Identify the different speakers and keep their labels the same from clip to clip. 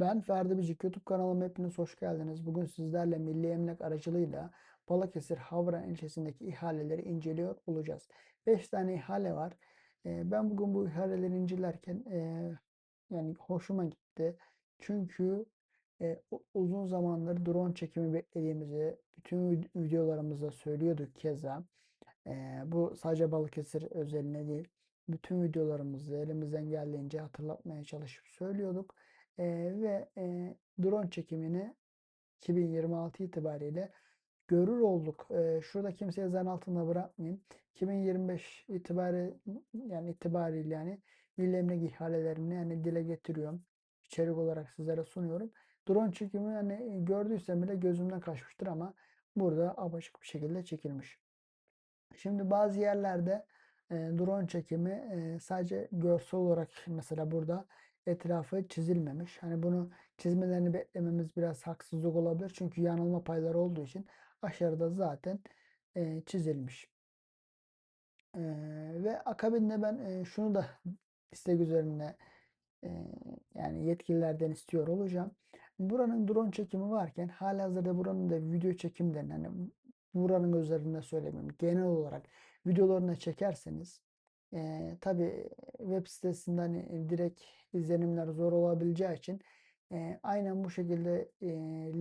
Speaker 1: Ben Ferdi Bicik YouTube kanalıma hepiniz hoş geldiniz. Bugün sizlerle Milli Emlak aracılığıyla Balıkesir Havran ilçesindeki ihaleleri inceliyor olacağız. 5 tane ihale var. Ee, ben bugün bu ihaleleri incelerken e, yani hoşuma gitti. Çünkü e, uzun zamandır drone çekimi beklediğimizi bütün vid- videolarımızda söylüyorduk keza. Ee, bu sadece Balıkesir özeline değil. Bütün videolarımızda elimizden geldiğince hatırlatmaya çalışıp söylüyorduk. Ee, ve e, drone çekimini 2026 itibariyle görür olduk. Ee, şurada kimseye zan altında bırakmayayım. 2025 itibari yani itibariyle yani milli emlak ihalelerini yani dile getiriyorum. İçerik olarak sizlere sunuyorum. Drone çekimi yani gördüysem bile gözümden kaçmıştır ama burada apaçık bir şekilde çekilmiş. Şimdi bazı yerlerde e, drone çekimi e, sadece görsel olarak mesela burada etrafı çizilmemiş. Hani bunu çizmelerini beklememiz biraz haksızlık olabilir. Çünkü yanılma payları olduğu için aşağıda zaten e, çizilmiş. E, ve akabinde ben e, şunu da istek üzerine e, yani yetkililerden istiyor olacağım. Buranın drone çekimi varken halihazırda buranın da video çekimden hani buranın üzerinde söylemeyeyim genel olarak videolarını çekerseniz e, tabii web sitesinden hani direkt izlenimler zor olabileceği için e, aynen bu şekilde e,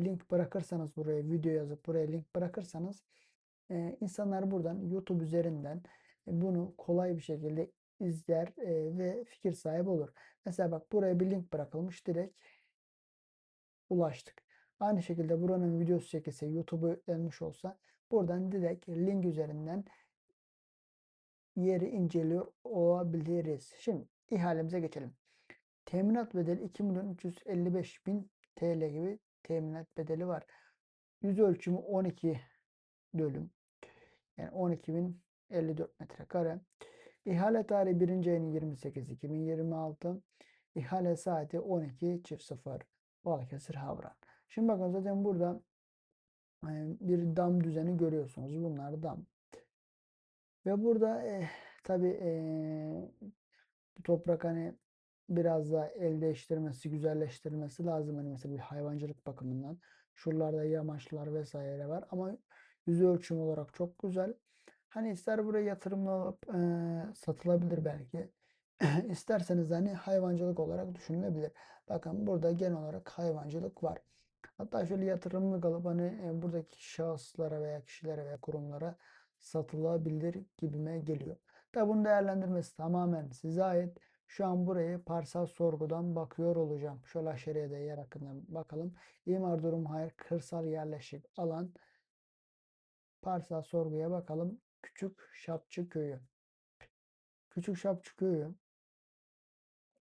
Speaker 1: link bırakırsanız buraya video yazıp buraya link bırakırsanız e, insanlar buradan YouTube üzerinden e, bunu kolay bir şekilde izler e, ve fikir sahibi olur. Mesela bak buraya bir link bırakılmış direkt ulaştık. Aynı şekilde buranın videosu çekilse YouTube'a yüklenmiş olsa buradan direkt link üzerinden yeri inceliyor olabiliriz. Şimdi ihalemize geçelim. Teminat bedeli 2 milyon 355 bin TL gibi teminat bedeli var. Yüz ölçümü 12 dönüm. Yani 12.054 metrekare. İhale tarihi 1. ayın 28 2026. İhale saati 12.00 Balıkesir Havran. Şimdi bakın zaten burada e, bir dam düzeni görüyorsunuz. Bunlar dam. Ve burada e, tabii e, bu toprak hani biraz daha el değiştirmesi, güzelleştirilmesi lazım. Hani mesela bir hayvancılık bakımından. Şuralarda yamaçlar vesaire var ama yüz ölçüm olarak çok güzel. Hani ister buraya yatırımla alıp e, satılabilir belki. İsterseniz hani hayvancılık olarak düşünülebilir. Bakın burada genel olarak hayvancılık var. Hatta şöyle yatırımlık alıp hani e, buradaki şahıslara veya kişilere veya kurumlara satılabilir gibime geliyor. Tabi bunun değerlendirmesi tamamen size ait. Şu an burayı parsel sorgudan bakıyor olacağım. Şöyle aşağıya da yer hakkında bakalım. İmar durum hayır kırsal yerleşik alan parsel sorguya bakalım. Küçük Şapçı Köyü. Küçük Şapçı Köyü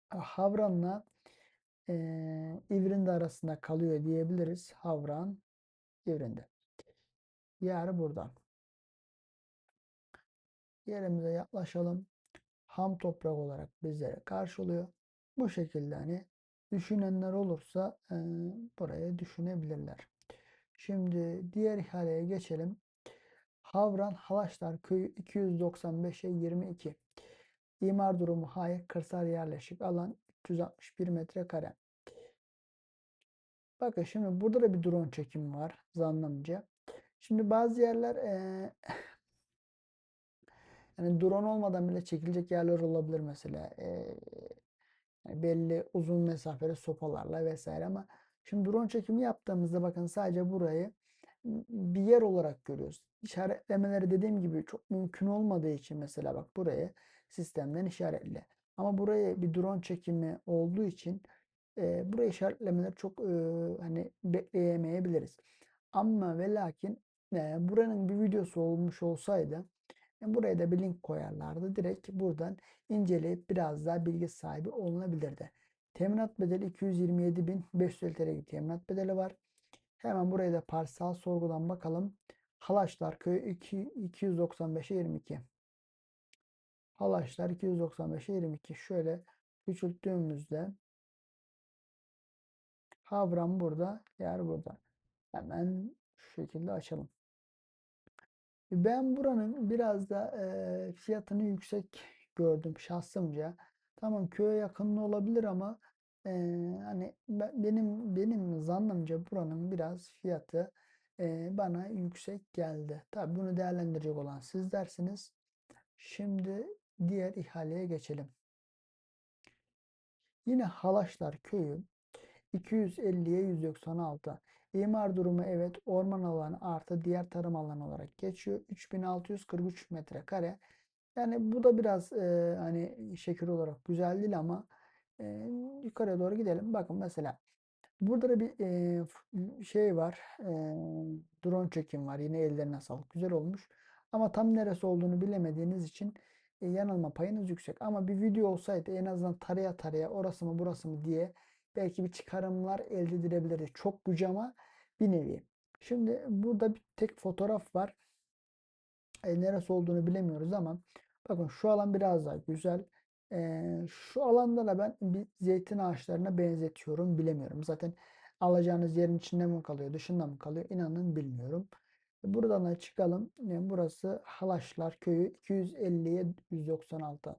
Speaker 1: Havran'la e, İvrindi arasında kalıyor diyebiliriz. Havran, İvrindi. Yer burada. Yerimize yaklaşalım. Ham toprak olarak bizlere karşılıyor. Bu şekilde hani düşünenler olursa e, buraya düşünebilirler. Şimdi diğer ihaleye geçelim. Havran Halaşlar Köyü 295'e 22. İmar durumu hayır. Kırsal yerleşik alan 361 metrekare. Bakın şimdi burada da bir drone çekimi var zannımca. Şimdi bazı yerler e, yani drone olmadan bile çekilecek yerler olabilir mesela. E, yani belli uzun mesafeli sopalarla vesaire ama şimdi drone çekimi yaptığımızda bakın sadece burayı bir yer olarak görüyoruz. İşaretlemeleri dediğim gibi çok mümkün olmadığı için mesela bak burayı sistemden işaretle. Ama buraya bir drone çekimi olduğu için e, buraya işaretlemeleri çok e, hani bekleyemeyebiliriz. Ama ve lakin e, buranın bir videosu olmuş olsaydı e, buraya da bir link koyarlardı. Direkt buradan inceleyip biraz daha bilgi sahibi olunabilirdi. Teminat bedeli 227.500 TL teminat bedeli var. Hemen buraya da parsel sorgudan bakalım. Halaşlar köyü 295'e 22. Halaşlar 295'e 22. Şöyle küçülttüğümüzde Havran burada, yer burada. Hemen şu şekilde açalım. Ben buranın biraz da e, fiyatını yüksek gördüm şahsımca. Tamam köye yakın olabilir ama Eee, hani be- benim benim zannımca buranın biraz fiyatı eee, bana yüksek geldi. Tabii bunu değerlendirecek olan siz dersiniz. Şimdi diğer ihaleye geçelim. Yine Halaşlar Köyü 250'ye 196. İmar durumu evet orman alanı artı diğer tarım alanı olarak geçiyor. 3643 metrekare. Yani bu da biraz e, hani şekil olarak güzel değil ama e, yukarıya doğru gidelim. Bakın mesela burada da bir e, şey var. E, drone çekim var. Yine ellerine sağlık. Güzel olmuş. Ama tam neresi olduğunu bilemediğiniz için e, yanılma payınız yüksek. Ama bir video olsaydı en azından taraya taraya orası mı burası mı diye belki bir çıkarımlar elde edilebilirdi. Çok güç ama bir nevi. Şimdi burada bir tek fotoğraf var. E, neresi olduğunu bilemiyoruz ama bakın şu alan biraz daha güzel. E, şu alanda da ben bir zeytin ağaçlarına benzetiyorum. Bilemiyorum. Zaten alacağınız yerin içinde mi kalıyor, dışında mı kalıyor? İnanın bilmiyorum. Buradan da çıkalım. E, burası Halaşlar Köyü 250'ye 196.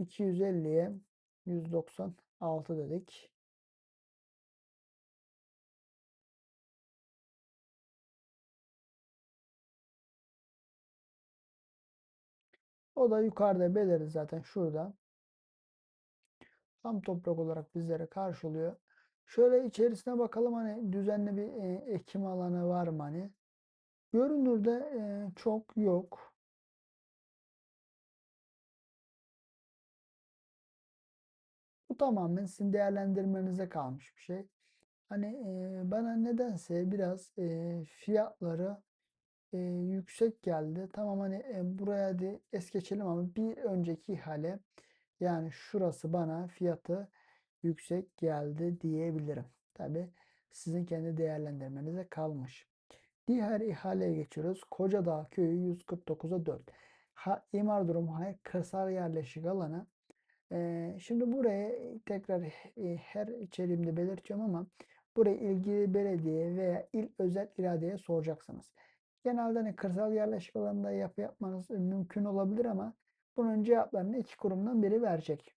Speaker 1: 250'ye 196 dedik. O da yukarıda belirli zaten şurada. Tam toprak olarak bizlere karşılıyor. Şöyle içerisine bakalım hani düzenli bir e, ekim alanı var mı hani? Görünürde e, çok yok. Bu tamamen sizin değerlendirmenize kalmış bir şey. Hani e, bana nedense biraz e, fiyatları e, yüksek geldi. Tamam hani e, buraya de es geçelim ama bir önceki ihale yani şurası bana fiyatı yüksek geldi diyebilirim. Tabi sizin kendi değerlendirmenize kalmış. Diğer ihaleye geçiyoruz. Kocadağ Köyü 149'a 4. Ha, imar durumu hayır, kırsal yerleşik alanı. Şimdi buraya tekrar her içeriğimde belirteceğim ama buraya ilgili belediye veya il özel iradeye soracaksınız. Genelde hani kırsal yerleşik alanında yapı yapmanız mümkün olabilir ama bunun cevaplarını iki kurumdan biri verecek.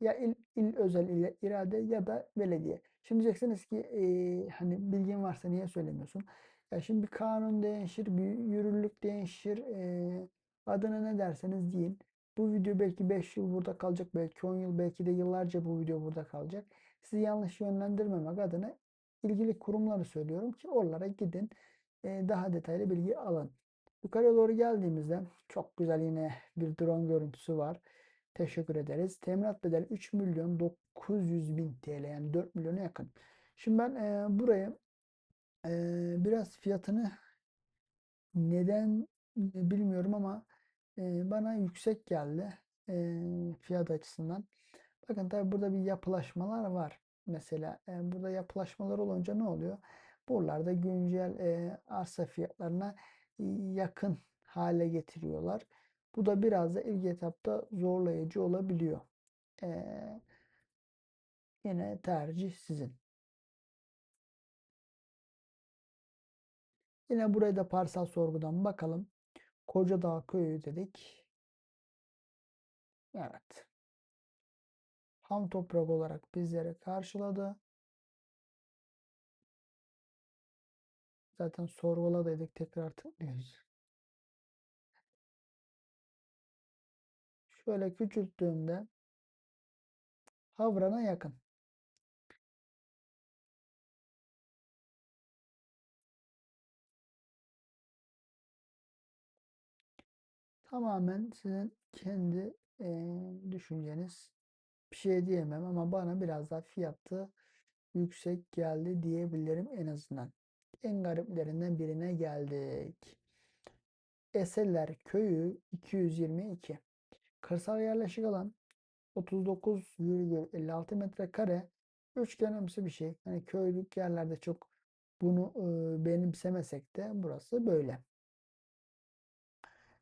Speaker 1: Ya il, il özel irade ya da belediye. Şimdi diyeceksiniz ki e, hani bilgin varsa niye söylemiyorsun? Ya şimdi bir kanun değişir, bir yürürlük değişir. E, adına ne derseniz deyin. Bu video belki 5 yıl burada kalacak, belki 10 yıl, belki de yıllarca bu video burada kalacak. Sizi yanlış yönlendirmemek adına ilgili kurumları söylüyorum ki oralara gidin. e, daha detaylı bilgi alın. Yukarıya doğru geldiğimizde çok güzel yine bir drone görüntüsü var. Teşekkür ederiz. Teminat bedeli 3 milyon 900 bin TL yani 4 milyona yakın. Şimdi ben e, burayı e, biraz fiyatını neden e, bilmiyorum ama bana yüksek geldi fiyat açısından. Bakın tabi burada bir yapılaşmalar var. Mesela burada yapılaşmalar olunca ne oluyor? Buralarda güncel arsa fiyatlarına yakın hale getiriyorlar. Bu da biraz da ilk etapta zorlayıcı olabiliyor. Yine tercih sizin. Yine buraya da parsel sorgudan bakalım. Kocadağ köyü dedik. Evet. Ham toprak olarak bizlere karşıladı. Zaten sorgula dedik tekrar tıklıyoruz. Şöyle küçülttüğümde Havran'a yakın. Tamamen sizin kendi e, düşünceniz. Bir şey diyemem ama bana biraz daha fiyatı yüksek geldi diyebilirim en azından. En gariplerinden birine geldik. Eseller Köyü 222. Kırsal yerleşik alan 39,56 metrekare. Üçgenimsi bir şey. Hani köylük yerlerde çok bunu e, benimsemesek de burası böyle.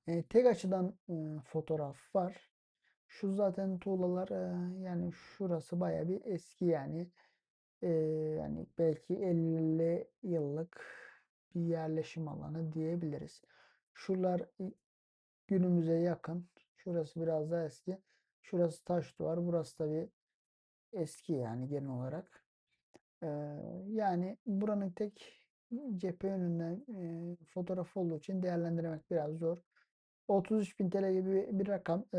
Speaker 1: E, tek açıdan e, fotoğraf var. Şu zaten tuğlalar e, yani şurası baya bir eski yani. E, yani belki 50 yıllık bir yerleşim alanı diyebiliriz. Şuralar günümüze yakın. Şurası biraz daha eski. Şurası taş duvar. Burası da bir eski yani genel olarak. Ee, yani buranın tek cephe yönünden e, fotoğraf olduğu için değerlendirmek biraz zor. 33.000 TL gibi bir rakam e,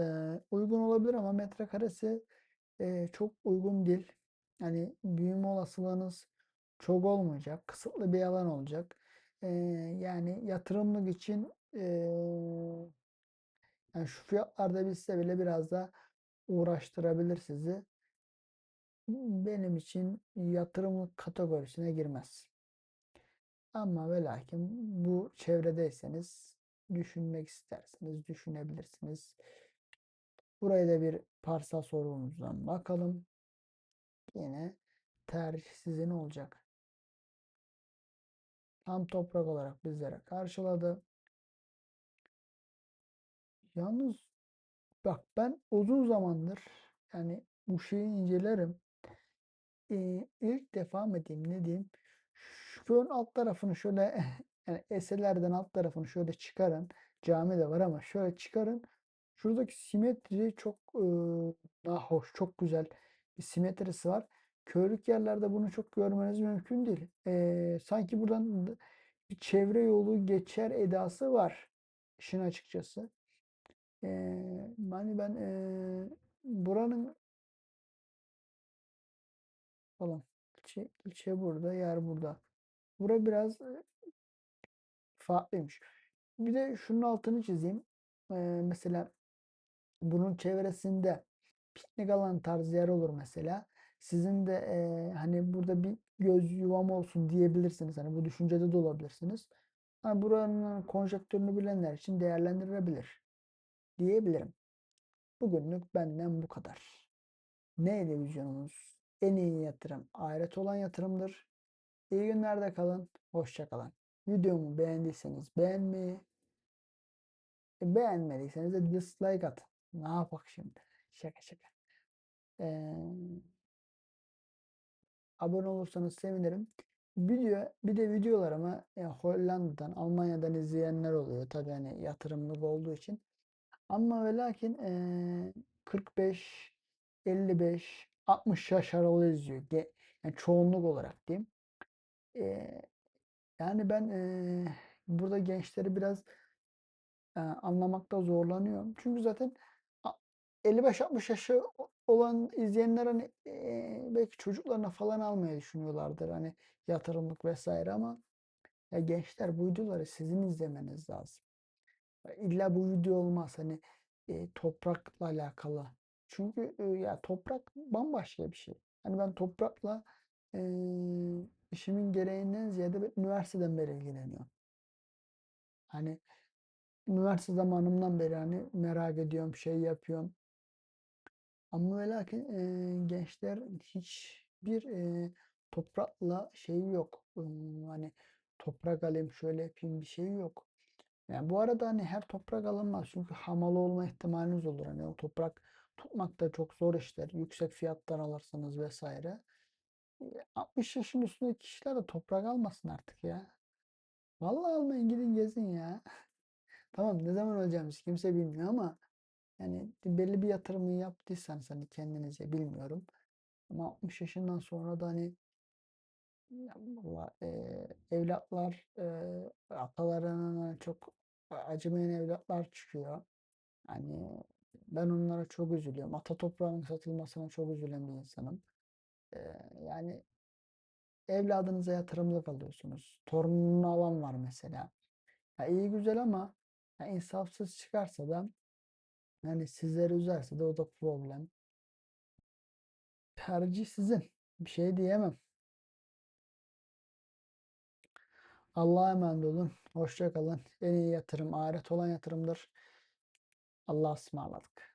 Speaker 1: uygun olabilir ama metrekaresi e, çok uygun değil. Yani büyüme olasılığınız çok olmayacak. Kısıtlı bir alan olacak. E, yani yatırımlık için e, yani şu fiyatlarda bilse bile biraz da uğraştırabilir sizi. Benim için yatırımlık kategorisine girmez. Ama ve lakin bu çevredeyseniz düşünmek isterseniz düşünebilirsiniz. Buraya da bir parsel sorumuzdan bakalım. Yine tercih sizin olacak. Tam toprak olarak bizlere karşıladı. Yalnız bak ben uzun zamandır yani bu şeyi incelerim. Ee, ilk defa mı diyeyim ne diyeyim. Şu ön alt tarafını şöyle yani eselerden alt tarafını şöyle çıkarın. Cami de var ama şöyle çıkarın. Şuradaki simetri çok e, hoş, çok güzel bir simetrisi var. Körlük yerlerde bunu çok görmeniz mümkün değil. E, sanki buradan bir çevre yolu geçer edası var. işin açıkçası. E, hani ben e, buranın falan ilçe, ilçe burada, yer burada. Bura biraz farklıymış. Bir de şunun altını çizeyim. E, mesela bunun çevresinde piknik alan tarzı yer olur mesela. Sizin de e, hani burada bir göz yuvam olsun diyebilirsiniz. Hani bu düşüncede de olabilirsiniz. Hani buranın konjektörünü bilenler için değerlendirilebilir diyebilirim. Bugünlük benden bu kadar. Neydi vizyonumuz? En iyi yatırım ahiret olan yatırımdır. İyi günlerde kalın. Hoşça kalın. Videomu beğendiyseniz beğenmeyi, e, beğenmediyseniz de dislike atın. Ne yapak şimdi? Şaka şaka. Ee, abone olursanız sevinirim. Video, bir de videolarımı e, Hollanda'dan, Almanya'dan izleyenler oluyor. Tabii hani yatırımlık olduğu için. Ama ve lakin e, 45, 55, 60 yaş aralığı izliyor. Ge- Yani çoğunluk olarak diyeyim. E, yani ben e, burada gençleri biraz e, anlamakta zorlanıyorum. Çünkü zaten 55-60 yaşı olan izleyenler hani e, belki çocuklarına falan almayı düşünüyorlardır. Hani yatırımlık vesaire ama ya gençler bu videoları sizin izlemeniz lazım. İlla bu video olmaz hani e, toprakla alakalı. Çünkü e, ya toprak bambaşka bir şey. Hani ben toprakla e, işimin gereğinden ziyade ben üniversiteden beri ilgileniyorum. Hani üniversite zamanımdan beri hani merak ediyorum, şey yapıyorum. Ama ve lakin e, gençler hiçbir e, toprakla şeyi yok. Imm, hani toprak alayım, şöyle yapayım bir şey yok. Yani bu arada hani her toprak alınmaz. Çünkü hamalı olma ihtimaliniz olur. Hani o toprak tutmak da çok zor işler. Yüksek fiyattan alırsanız vesaire. E, 60 yaşın üstündeki kişiler de toprak almasın artık ya. Vallahi almayın gidin gezin ya. Tamam ne zaman öleceğimizi kimse bilmiyor ama yani belli bir yatırımı yaptıysanız hani kendinize bilmiyorum. Ama 60 yaşından sonra da hani ya valla, eee, evlatlar eee, atalarına çok acımayan evlatlar çıkıyor. Hani ben onlara çok üzülüyorum. Ata toprağının satılmasına çok üzülen bir insanım. Yani evladınıza yatırımlık alıyorsunuz. Torununu alan var mesela. Ya iyi güzel ama ya insafsız çıkarsa da yani sizleri üzerse de o da problem. Tercih sizin. Bir şey diyemem. Allah'a emanet olun. Hoşça kalın. En iyi yatırım ahiret olan yatırımdır. Allah'a ısmarladık.